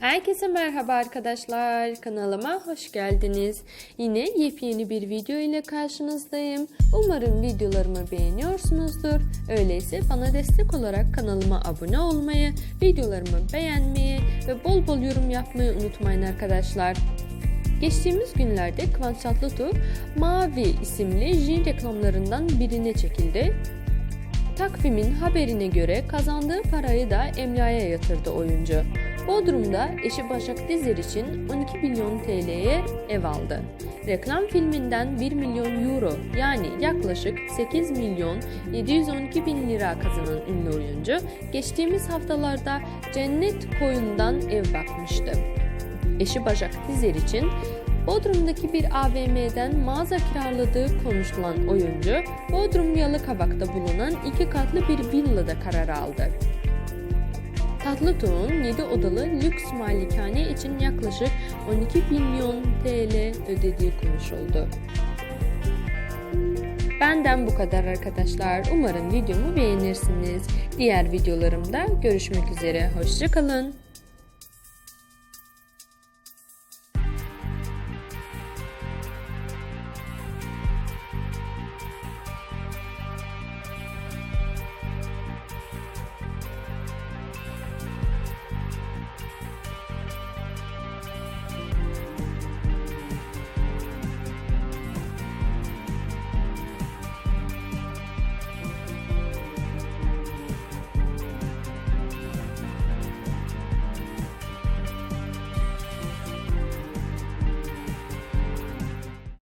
Herkese merhaba arkadaşlar. Kanalıma hoş geldiniz. Yine yepyeni bir video ile karşınızdayım. Umarım videolarımı beğeniyorsunuzdur. Öyleyse bana destek olarak kanalıma abone olmayı, videolarımı beğenmeyi ve bol bol yorum yapmayı unutmayın arkadaşlar. Geçtiğimiz günlerde Kıvanç Tatlıtuğ Mavi isimli jin reklamlarından birine çekildi. Takvimin haberine göre kazandığı parayı da emlaya yatırdı oyuncu. Bodrum'da eşi Başak Dizer için 12 milyon TL'ye ev aldı. Reklam filminden 1 milyon euro yani yaklaşık 8 milyon 712 bin lira kazanan ünlü oyuncu geçtiğimiz haftalarda Cennet Koyun'dan ev bakmıştı. Eşi Başak Dizer için Bodrum'daki bir AVM'den mağaza kiraladığı konuşulan oyuncu, Bodrum Yalıkavak'ta bulunan iki katlı bir villada karar aldı. Tatlıtuğ'un 7 odalı lüks malikane için yaklaşık 12 milyon TL ödediği konuşuldu. Benden bu kadar arkadaşlar. Umarım videomu beğenirsiniz. Diğer videolarımda görüşmek üzere. Hoşçakalın.